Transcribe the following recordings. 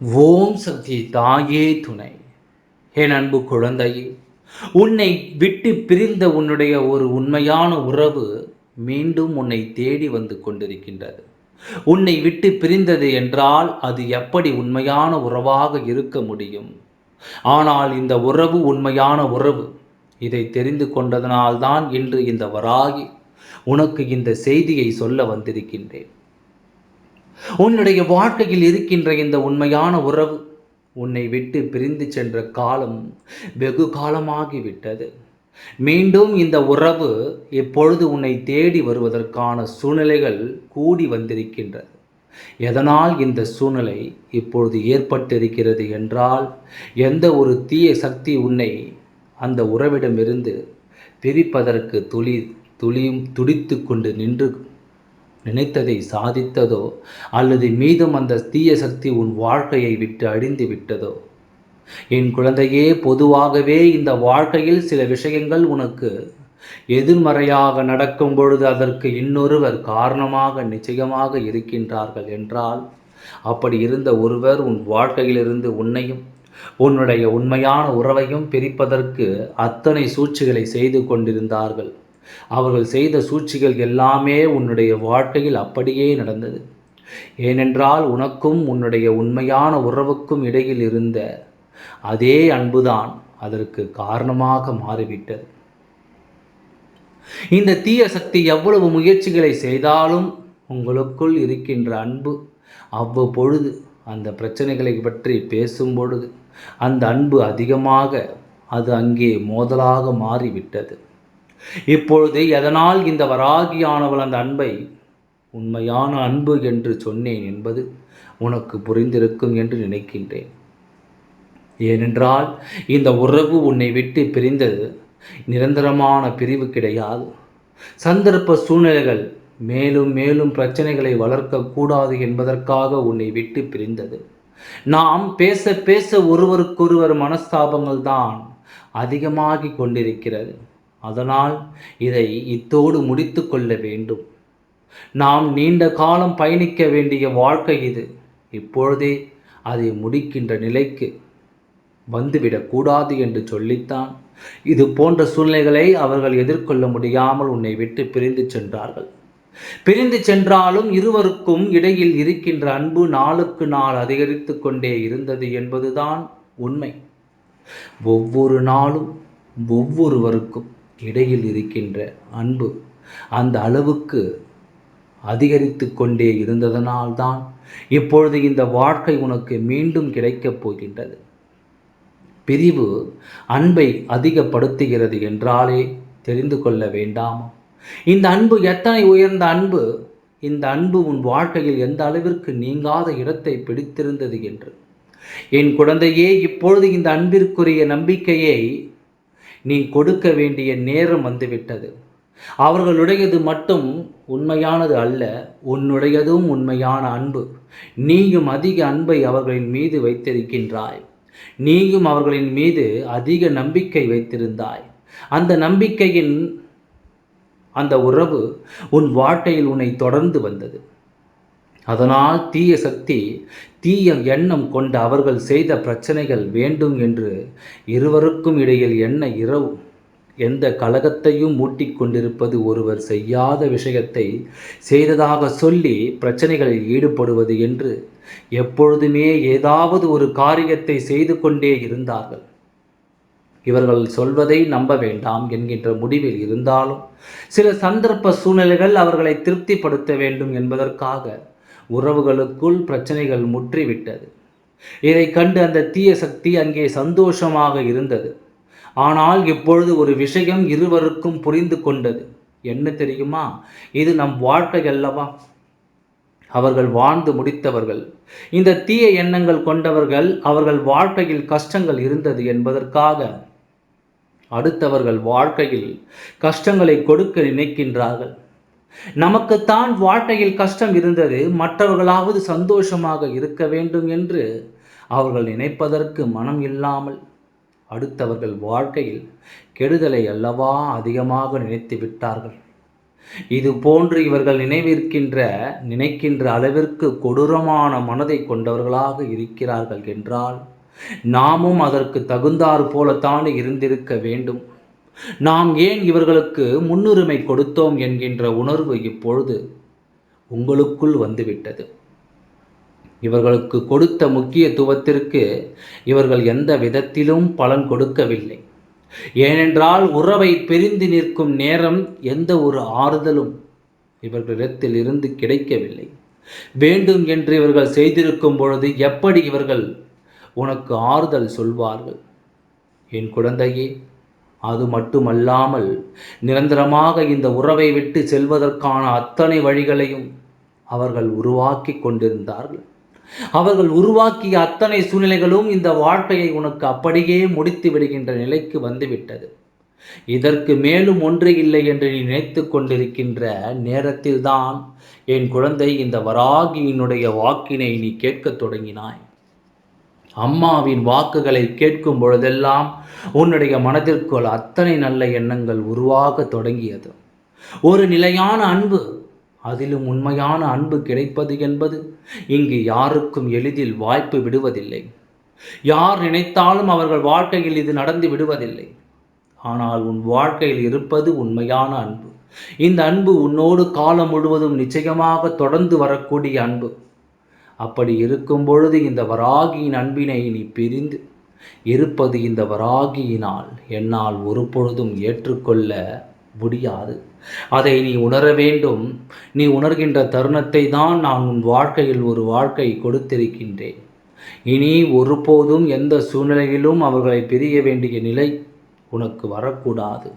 ஓம் சக்தி தாயே துணை. என் அன்பு குழந்தையே உன்னை விட்டு பிரிந்த உன்னுடைய ஒரு உண்மையான உறவு மீண்டும் உன்னை தேடி வந்து கொண்டிருக்கின்றது. உன்னை விட்டு பிரிந்தது என்றால் அது எப்படி உண்மையான உறவாக இருக்க முடியும்? ஆனால் இந்த உறவு உண்மையான உறவு. இதை தெரிந்து கொண்டதனால்தான் இன்று இந்த வராகி உனக்கு இந்த செய்தியை சொல்ல வந்திருக்கின்றேன். உன்னுடைய வாழ்க்கையில் இருக்கின்ற இந்த உண்மையான உறவு உன்னை விட்டு பிரிந்து சென்ற காலம் வெகு காலமாகிவிட்டது. மீண்டும் இந்த உறவு இப்பொழுது உன்னை தேடி வருவதற்கான சூழ்நிலைகள் கூடி வந்திருக்கின்றது. எதனால் இந்த சூழ்நிலை இப்பொழுது ஏற்பட்டிருக்கிறது என்றால் எந்த ஒரு தீய சக்தி உன்னை அந்த உறவிடமிருந்து பிரிப்பதற்கு துளி துளியும் துடித்து கொண்டு நின்று நினைத்ததை சாதித்ததோ? அல்லது மீதும் அந்த தீய சக்தி உன் வாழ்க்கையை விட்டு அழிந்து விட்டதோ? என் குழந்தையே பொதுவாகவே இந்த வாழ்க்கையில் சில விஷயங்கள் உனக்கு எதிர்மறையாக நடக்கும் பொழுது அதற்கு இன்னொருவர் காரணமாக நிச்சயமாக இருக்கின்றார்கள் என்றால் அப்படி இருந்த ஒருவர் உன் வாழ்க்கையிலிருந்து உன்னையும் உன்னுடைய உண்மையான உறவையும் பிரிப்பதற்கு அத்தனை சூழ்ச்சிகளை செய்து கொண்டிருந்தார்கள். அவர்கள் செய்த சூழ்ச்சிகள் எல்லாமே உன்னுடைய வாழ்க்கையில் அப்படியே நடந்தது. ஏனென்றால் உனக்கும் உன்னுடைய உண்மையான உறவுக்கும் இடையில் இருந்த அதே அன்புதான் அதற்கு காரணமாக மாறிவிட்டது. இந்த தீய சக்தி எவ்வளவு முயற்சிகளை செய்தாலும் உங்களுக்குள் இருக்கின்ற அன்பு அவ்வப்பொழுது அந்த பிரச்சனைகளை பற்றி பேசும் பொழுது அந்த அன்பு அதிகமாக அது அங்கே மோதலாக மாறிவிட்டது. இப்பொழுது எதனால் இந்த வராகியானவள் அந்த அன்பை? உண்மையான அன்பு என்று சொன்னேன் என்பது உனக்கு புரிந்திருக்கும் என்று நினைக்கின்றேன். ஏனென்றால் இந்த உறவு உன்னை விட்டு பிரிந்தது நிரந்தரமான பிரிவு கிடையாது. சந்தர்ப்ப சூழ்நிலைகள் மேலும் மேலும் பிரச்சனைகளை வளர்க்கக்கூடாது என்பதற்காக உன்னை விட்டு பிரிந்தது. நாம் பேச பேச ஒருவருக்கொருவர் மனஸ்தாபங்கள் தான் அதிகமாகி கொண்டிருக்கிறது. அதனால் இதை இத்தோடு முடித்து கொள்ள வேண்டும். நாம் நீண்ட காலம் பயணிக்க வேண்டிய வாழ்க்கை இது. இப்பொழுதே அதை முடிக்கின்ற நிலைக்கு வந்துவிடக்கூடாது என்று சொல்லித்தான். இது போன்ற சூழ்நிலைகளை அவர்கள் எதிர்கொள்ள முடியாமல் உன்னை விட்டு பிரிந்து சென்றார்கள். பிரிந்து சென்றாலும் இருவருக்கும் இடையில் இருக்கின்ற அன்பு நாளுக்கு நாள் அதிகரித்து கொண்டே இருந்தது என்பதுதான் உண்மை. ஒவ்வொரு நாளும் ஒவ்வொருவருக்கும் இடையில் இருக்கின்ற அன்பு அந்த அளவுக்கு அதிகரித்து கொண்டே இருந்ததனால்தான் இப்பொழுது இந்த வாழ்க்கை உனக்கு மீண்டும் கிடைக்கப் போகின்றது. பிரிவு அன்பை அதிகப்படுத்துகிறது என்றாலே தெரிந்து கொள்ள வேண்டாமா? இந்த அன்பு எத்தனை உயர்ந்த அன்பு? இந்த அன்பு உன் வாழ்க்கையில் எந்த அளவிற்கு நீங்காத இடத்தை பிடித்திருந்தது என்று. என் குழந்தையே இப்பொழுது இந்த அன்பிற்குரிய நம்பிக்கையை நீ கொடுக்க வேண்டிய நேரம் வந்துவிட்டது. அவர்களுடையது மட்டும் உண்மையானது அல்ல உன்னுடையதும் உண்மையான அன்பு. நீயும் அதிக அன்பை அவர்களின் மீது வைத்திருக்கின்றாய். நீயும் அவர்களின் மீது அதிக நம்பிக்கை வைத்திருந்தாய். அந்த நம்பிக்கையின் அந்த உறவு உன் வாழ்க்கையில் உன்னை தொடர்ந்து வந்தது. அதனால் தீய சக்தி தீய எண்ணம் கொண்ட அவர்கள் செய்த பிரச்சனைகள் வேண்டும் என்று இருவருக்கும் இடையில் என்ன இரவு? எந்த கலகத்தையும் மூட்டிக்கொண்டிருப்பது ஒருவர் செய்யாத விஷயத்தை செய்ததாக சொல்லி பிரச்சனைகளில் ஈடுபடுவது என்று எப்பொழுதுமே ஏதாவது ஒரு காரியத்தை செய்து கொண்டே இருந்தார்கள். இவர்கள் சொல்வதை நம்ப வேண்டாம் என்கின்ற முடிவில் இருந்தாலும் சில சந்தர்ப்ப சூழ்நிலைகள் அவர்களை திருப்திப்படுத்த வேண்டும் என்பதற்காக உறவுகளுக்குள் பிரச்சனைகள் முற்றிவிட்டது. இதை கண்டு அந்த தீய சக்தி அங்கே சந்தோஷமாக இருந்தது. ஆனால் இப்பொழுது ஒரு விஷயம் இருவருக்கும் புரிந்து கொண்டது. என்ன தெரியுமா? இது நம் வாழ்க்கை அல்லவா? அவர்கள் வாழ்ந்து முடித்தவர்கள். இந்த தீய எண்ணங்கள் கொண்டவர்கள் அவர்கள் வாழ்க்கையில் கஷ்டங்கள் இருந்தது என்பதற்காக அடுத்தவர்கள் வாழ்க்கையில் கஷ்டங்களை கொடுக்க நினைக்கின்றார்கள். நமக்குத்தான் வாழ்க்கையில் கஷ்டம் இருந்தது மற்றவர்களாவது சந்தோஷமாக இருக்க வேண்டும் என்று அவர்கள் நினைப்பதற்கு மனம் இல்லாமல் அடுத்தவர்கள் வாழ்க்கையில் கெடுதலை அல்லவா அதிகமாக நினைத்து விட்டார்கள். இது போன்று இவர்கள் நினைவிருக்கின்ற நினைக்கின்ற அளவிற்கு கொடூரமான மனதை கொண்டவர்களாக இருக்கிறார்கள் என்றால் நாமும் அதற்கு தகுந்தாறு போலத்தான் இருந்திருக்க வேண்டும். நாம் ஏன் இவர்களுக்கு முன்னுரிமை கொடுத்தோம் என்கின்ற உணர்வு இப்பொழுது உங்களுக்குள் வந்துவிட்டது. இவர்களுக்கு கொடுத்த முக்கியத்துவத்திற்கு இவர்கள் எந்த விதத்திலும் பலன் கொடுக்கவில்லை. ஏனென்றால் உறவை பிரிந்து நிற்கும் நேரம் எந்த ஒரு ஆறுதலும் இவர்களிடத்தில் இருந்து கிடைக்கவில்லை. வேண்டும் என்று இவர்கள் செய்திருக்கும் பொழுது எப்படி இவர்கள் உனக்கு ஆறுதல் சொல்வார்கள்? என் குழந்தையே அது மட்டுமல்லாமல் நிரந்தரமாக இந்த உறவை விட்டு செல்வதற்கான அத்தனை வழிகளையும் அவர்கள் உருவாக்கி கொண்டிருந்தார்கள். அவர்கள் உருவாக்கிய அத்தனை சூழ்நிலைகளும் இந்த வாழ்க்கையை உனக்கு அப்படியே முடித்து விடுகின்ற நிலைக்கு வந்துவிட்டது. இதற்கு மேலும் ஒன்று இல்லை என்று நீ நினைத்து கொண்டிருக்கின்ற நேரத்தில்தான் என் குழந்தை இந்த வராகியினுடைய வாக்கினை நீ கேட்கத் தொடங்கினாய். அம்மாவின் வாக்குகளை கேட்கும் பொழுதெல்லாம் உன்னுடைய மனதிற்குள் அத்தனை நல்ல எண்ணங்கள் உருவாக தொடங்கியது. ஒரு நிலையான அன்பு அதிலும் உண்மையான அன்பு கிடைப்பது என்பது இங்கு யாருக்கும் எளிதில் வாய்ப்பு விடுவதில்லை. யார் நினைத்தாலும் அவர்கள் வாழ்க்கையில் இது நடந்து விடுவதில்லை. ஆனால் உன் வாழ்க்கையில் இருப்பது உண்மையான அன்பு. இந்த அன்பு உன்னோடு காலம் முழுவதும் நிச்சயமாக தொடர்ந்து வரக்கூடிய அன்பு. அப்படி இருக்கும் பொழுது இந்த வராகியின் அன்பினை நீ பிரிந்து இருப்பது இந்த வராகியினால் என்னால் ஒரு பொழுதும் ஏற்றுக்கொள்ள முடியாது. அதை நீ உணர வேண்டும். நீ உணர்கின்ற தருணத்தை தான் நான் உன் வாழ்க்கையில் ஒரு வாழ்க்கை கொடுத்திருக்கின்றேன். இனி ஒருபோதும் எந்த சூழ்நிலையிலும் அவர்களை பிரிய வேண்டிய நிலை உனக்கு வரக்கூடாது.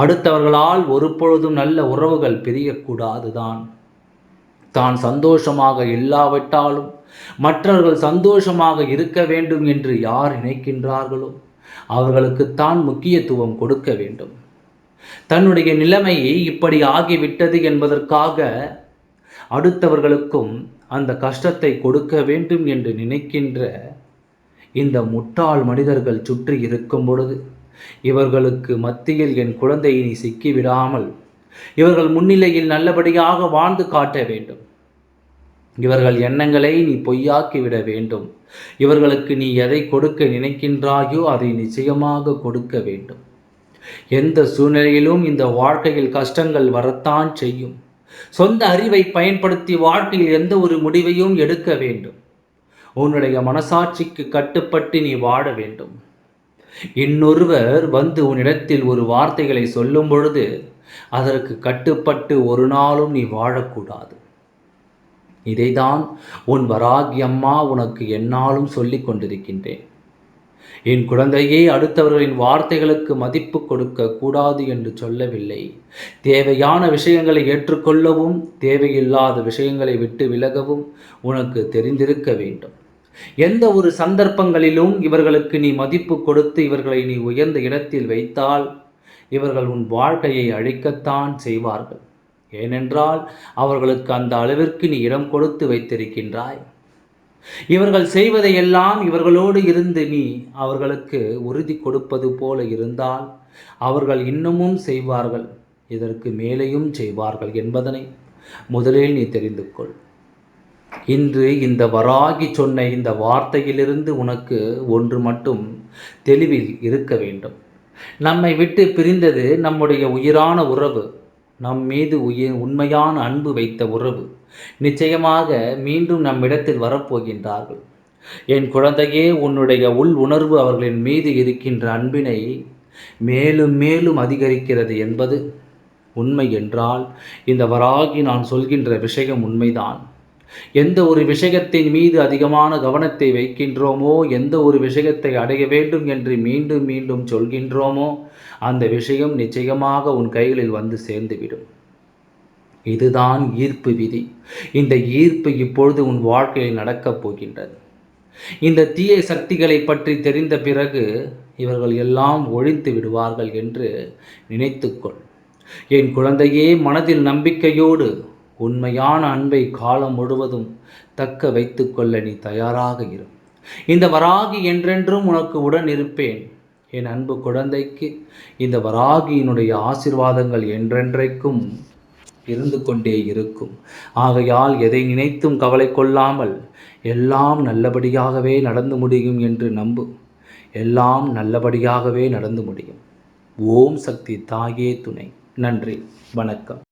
அடுத்தவர்களால் ஒரு பொழுதும் நல்ல உறவுகள் பிரியக்கூடாது தான் தான் சந்தோஷமாக இல்லாவிட்டாலும் மற்றவர்கள் சந்தோஷமாக இருக்க வேண்டும் என்று யார் நினைக்கின்றார்களோ அவர்களுக்குத்தான் முக்கியத்துவம் கொடுக்க வேண்டும். தன்னுடைய நிலைமை இப்படி ஆகிவிட்டது என்பதற்காக அடுத்தவர்களுக்கும் அந்த கஷ்டத்தை கொடுக்க வேண்டும் என்று நினைக்கின்ற இந்த முட்டாள் மனிதர்கள் சுற்றி இருக்கும் பொழுது இவர்களுக்கு மத்தியில் என் குழந்தையினை சிக்கிவிடாமல் இவர்கள் முன்னிலையில் நல்லபடியாக வாழ்ந்து காட்ட வேண்டும். இவர்கள் எண்ணங்களை நீ பொய்யாக்கி விட வேண்டும். இவர்களுக்கு நீ எதை கொடுக்க நினைக்கின்றாயோ அதை நிச்சயமாக கொடுக்க வேண்டும். எந்த சூழ்நிலையிலும் இந்த வாழ்க்கையில் கஷ்டங்கள் வரத்தான் செய்யும். சொந்த அறிவை பயன்படுத்தி வாழ்க்கையில் எந்த ஒரு முடிவையும் எடுக்க வேண்டும். உன்னுடைய மனசாட்சிக்கு கட்டுப்பட்டு நீ வாழ வேண்டும். இன்னொருவர் வந்து உன்னிடத்தில் ஒரு வார்த்தைகளை சொல்லும் பொழுது அதற்கு கட்டுப்பட்டு ஒரு நாளும் நீ வாழக்கூடாது. இதைதான் உன் வராகியம்மா உனக்கு என்னாலும் சொல்லி கொண்டிருக்கின்றேன். என் குழந்தையே அடுத்தவர்களின் வார்த்தைகளுக்கு மதிப்பு கொடுக்க கூடாது என்று சொல்லவில்லை. தேவையான விஷயங்களை ஏற்றுக்கொள்ளவும் தேவையில்லாத விஷயங்களை விட்டு விலகவும் உனக்கு தெரிந்திருக்க வேண்டும். எந்த ஒரு சந்தர்ப்பங்களிலும் இவர்களுக்கு நீ மதிப்பு கொடுத்து இவர்களை நீ உயர்ந்த இடத்தில் வைத்தால் இவர்கள் உன் வாழ்க்கையை அழிக்கத்தான் செய்வார்கள். ஏனென்றால் அவர்களுக்கு அந்த அளவிற்கு நீ இடம் கொடுத்து வைத்திருக்கின்றாய். இவர்கள் செய்வதையெல்லாம் இவர்களோடு இருந்து நீ அவர்களுக்கு உறுதி கொடுப்பது போல இருந்தால் அவர்கள் இன்னமும் செய்வார்கள். இதற்கு மேலேயும் செய்வார்கள் என்பதனை முதலில் நீ தெரிந்து கொள். இன்று இந்த வராகி சொன்ன இந்த வார்த்தையிலிருந்து உனக்கு ஒன்று மட்டும் தெளிவில் இருக்க வேண்டும். நம்மை விட்டு பிரிந்தது நம்முடைய உயிரான உறவு. நம் மீது உயிர் உண்மையான அன்பு வைத்த உறவு நிச்சயமாக மீண்டும் நம்மிடத்தில் வரப்போகின்றார்கள். என் குழந்தையே உன்னுடைய உள் உணர்வு அவர்களின் மீது இருக்கின்ற அன்பினை மேலும் மேலும் அதிகரிக்கிறது என்பது உண்மை என்றால் இந்த வராகி நான் சொல்கின்ற விஷயம் உண்மைதான். எந்த ஒரு விஷயத்தின் மீது அதிகமான கவனத்தை வைக்கின்றோமோ எந்த ஒரு விஷயத்தை அடைய வேண்டும் என்று மீண்டும் மீண்டும் சொல்கின்றோமோ அந்த விஷயம் நிச்சயமாக உன் கைகளில் வந்து சேர்ந்துவிடும். இதுதான் ஈர்ப்பு விதி. இந்த ஈர்ப்பு இப்பொழுது உன் வாழ்க்கையில் நடக்கப் போகின்றது. இந்த தீய சக்திகளை பற்றி தெரிந்த பிறகு இவர்கள் எல்லாம் ஒழித்து விடுவார்கள் என்று நினைத்துக்கொள். என் குழந்தையே மனதில் நம்பிக்கையோடு உண்மையான அன்பை காலம் முழுவதும் தக்க வைத்துக்கொள்ள நீ தயாராக இரு. இந்த வராகி என்றென்றும் உனக்கு உடன் இருப்பேன். என் அன்பு குழந்தைக்கு இந்த வராகியினுடைய ஆசிர்வாதங்கள் என்றென்றைக்கும் இருந்து கொண்டே இருக்கும். ஆகையால் எதை நினைத்தும் கவலை கொள்ளாமல் எல்லாம் நல்லபடியாகவே நடந்து முடியும் என்று நம்பு. எல்லாம் நல்லபடியாகவே நடந்து முடியும். ஓம் சக்தி தாயே துணை. நன்றி. வணக்கம்.